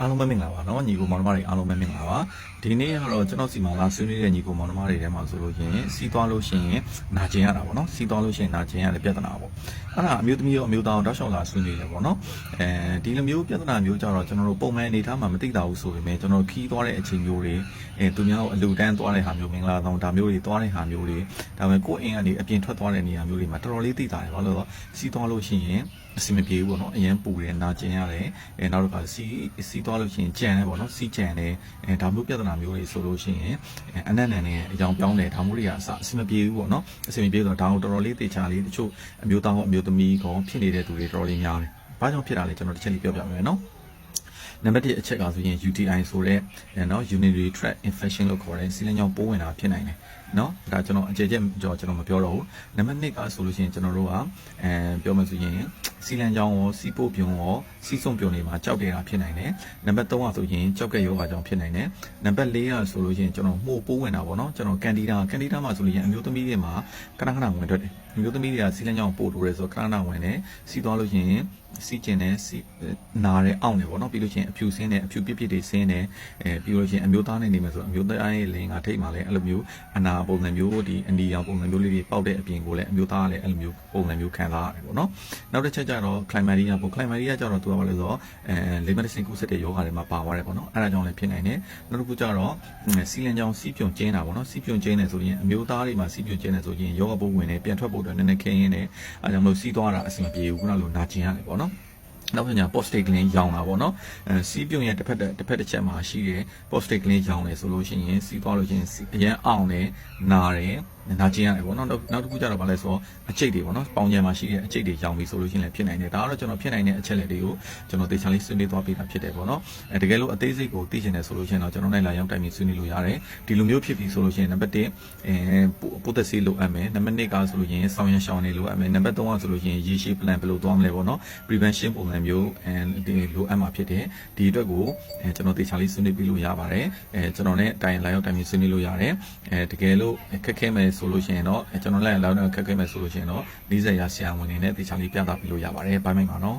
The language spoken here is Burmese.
အားလုံးပဲမင်္ဂလာပါနော်ညီကိုမောင်နှမတွေအားလုံးပဲမင်္ဂလာပါဒီနေ့ကတော့ကျွန်တော်စီမံလာဆွေးနွေးတဲ့ညီကိုမောင်နှမတွေထဲမှာဆိုလို့ရှိရင်စီးသွားလို့ရှိရင်နာကျင်ရတာပေါ့နော်စီးသွားလို့ရှိရင်နာကျင်ရတဲ့ပြဿနာပေါ့ အဲ့ဒါအမျိုးသမီးရောအမျိုးသားရောတောက်လျှောက်လာဆွေးနွေးတယ်ပေါ့နော်အဲဒီလိုမျိုးပြဿနာမျိုးကြတော့ကျွန်တော်တို့ပုံမှန်အနေထားမှာမသိတာဘူးဆိုပေမဲ့ကျွန်တော်ခီးသွားတဲ့အချိန်မျိုးတွေအဲသူများကိုအလူတန်းသွားတဲ့ဟာမျိုးမင်္ဂလာဆောင်ဒါမျိုးတွေသွားတဲ့ဟာမျိုးတွေဒါပေမဲ့ကိုယ့်အိမ်ကနေအပြင်ထွက်သွားတဲ့နေရာမျိုးတွေမှာတော်တော်လေးသိတာတယ်ဘာလို့လဲဆိုတော့စီးသွားလို့ရှိရင်အဆင်မပြေဘူးပေါ့နော်အရင်ပူတယ်နာကျင်ရတယ်အဲနောက်တစ်ခါစီးစီးသွားလို့ရှိရင်ကြံတယ်ပေါ့နော်စီးကြံတယ်အဲဒါမျိုးပြဿနာမျိုးတွေဆိုလို့ရှိရင်အနက်နံနဲ့အကြောင်းပြောင်းတယ်ဒါမျိုးတွေကအဆင်မပြေဘူးပေါ့နော်အဆင်မပြေဆိုတော့ဒါကိုတော်တော်လေးသေချာလေးတချို့အမျိုးသားဟောအမျိုးသမီးကောဖြစ်နေတဲ့သူတွေတော်တော်လေးများတယ်ဘာကြောင့်ဖြစ်တာလဲကျွန်တော်တစ်ချက်လေးပြောပြမယ်နော် နံပါတ်1အချက်ကဆိုရင် UTI ဆိုတဲ့เนาะ urinary tract infection လို့ခေါ်တဲ့ဆီလန်ကြောင့်ပိုးဝင်တာဖြစ်နိုင်တယ်เนาะဒါကျွန်တော်အကြည့်ချက်ကြောကျွန်တော်မပြောတော့ဘူးနံပါတ်2ကဆိုလို့ရှိရင်ကျွန်တော်တို့ကအဲပြောမှဆိုရင်ဆီလန်ကြောင့်ရောစီပိုးပြုံရောစီးစုံပြုံတွေမှာကြောက်နေတာဖြစ်နိုင်တယ်နံပါတ်3ကဆိုရင်ကြောက်ကဲ့ယောဂါကြောင့်ဖြစ်နိုင်တယ်နံပါတ်4ကဆိုလို့ရှိရင်ကျွန်တော်မှုပိုးဝင်တာပေါ့เนาะကျွန်တော်ကန်ဒီတာကန်ဒီတာမှာဆိုလို့ရှိရင်အမျိုးသမီးတွေမှာခဏခဏဝင်ထွက်တယ်အ မျိုးသမီးတွေကစီးလမ်းကြောင်းပို့လို့ရဲဆိုတော့ခဏနာဝင်တယ်စီးသွားလို့ရင်စီးကျင်တယ်စီးနာတယ်အောင့်တယ်ပေါ့နော်ပြီးလို့ချင်းအဖြူဆင်းတယ်အဖြူပြစ်ပြစ်တွေဆင်းတယ်အဲပြီးလို့ချင်းအမျိုးသားနေနေမှာဆိုအမျိုးသားရဲ့လင်ကထိတ်မှလည်းအဲ့လိုမျိုးအနာပုံစံမျိုးဒီအနီရောင်ပုံစံမျိုးလေးတွေပေါက်တဲ့အပြင်ကိုလည်းအမျိုးသားကလည်းအဲ့လိုမျိုးပုံစံမျိုးခံစားရတယ်ပေါ့နော်နောက်တစ်ချက်ကျတော့ climateria ပေါ့ climateria ကျတော့သူကဘာလဲဆိုတော့အဲလိမ္မာတဆင်ကုသတဲ့ယောဂါတွေမှာပါသွားတယ်ပေါ့နော်အဲ့ဒါကြောင့်လည်းဖြစ်နိုင်တယ်နောက်တစ်ခုကျတော့စီးလန်ကြောင်စီးပြုံကျင်းတာပေါ့နော်စီးပြုံကျင်းတယ်ဆိုရင်အမျိုးသားတွေမှာစီးပြုံကျင်းတယ်ဆိုရင်ယောဂပုံဝင်တယ်ပြန်ထွက်ဖို့အတွက်နည်းနည်းခင်းရင်းနဲ့အဲကြောင့်မလို့စီးသွားတာအဆင်ပြေဘူးခုနလိုနာကျင်ရတယ်ပေါ့နော်နောက်ပြန်ညာ postage link ရောင်းတာပေါ့နော်အဲစီးပြုံရဲ့တစ်ဖက်တစ်ဖက်တစ်ချက်မှာရှိတယ် postage link ရောင်းတယ်ဆိုလို့ရှိရင်စီးသွားလို့ရှိရင်အရန်အောင်တယ်နာတယ် နာကျင်ရတယ်ပေါ့နော်နောက်နောက်တစ်ခုကျတော့ဗာလဲဆိုတော့အကျိတ်တွေပေါ့နော်ပေါင်ကျန်မှာရှိတဲ့အကျိတ်တွေရောင်းပြီဆိုလို့ရှိရင်လည်းဖြစ်နိုင်တယ်ဒါကတော့ကျွန်တော်ဖြစ်နိုင်တဲ့အချက်လက်တွေကိုကျွန်တော်တေချာလေးဆွေးနွေးသွားပေးတာဖြစ်တယ်ပေါ့နော်အဲတကယ်လို့အသေးစိတ်ကိုသိချင်တယ်ဆိုလို့ရှိရင်တော့ကျွန်တော်နဲ့လာရောက်တိုင်ပြီးဆွေးနွေးလို့ရတယ်ဒီလိုမျိုးဖြစ်ပြီဆိုလို့ရှိရင်နံပါတ်1အဲပိုသက်စီလိုအပ်မယ်နံပါတ်2ကဆိုလို့ရှိရင်ဆောင်းရရှောင်းနေလိုအပ်မယ်နံပါတ်3ကဆိုလို့ရှိရင်ရေရှည် plan ဘယ်လိုသွားမလဲပေါ့နော် prevention ပုံစံမျိုးအဲဒီလိုအပ်မှာဖြစ်တယ်ဒီအတွက်ကိုအဲကျွန်တော်တေချာလေးဆွေးနွေးပြီးလို့ရပါတယ်အဲကျွန်တော်နဲ့တိုင်လာရောက်တိုင်ပြီးဆွေးနွေးလို့ရတယ်အဲတကယ်လို့ခက်ခဲမယ်ဆိုလို့ရှိရင်တော့ကျွန်တော်လည်းလာရောက်ခက်ခဲမယ်ဆိုလို့ရှိရင်တော့40ရာဆရာဝန်တွေနဲ့တေချာလေးပြသပြီးလို့ရပါတယ်ဘိုင်းမိုက်ပါနော်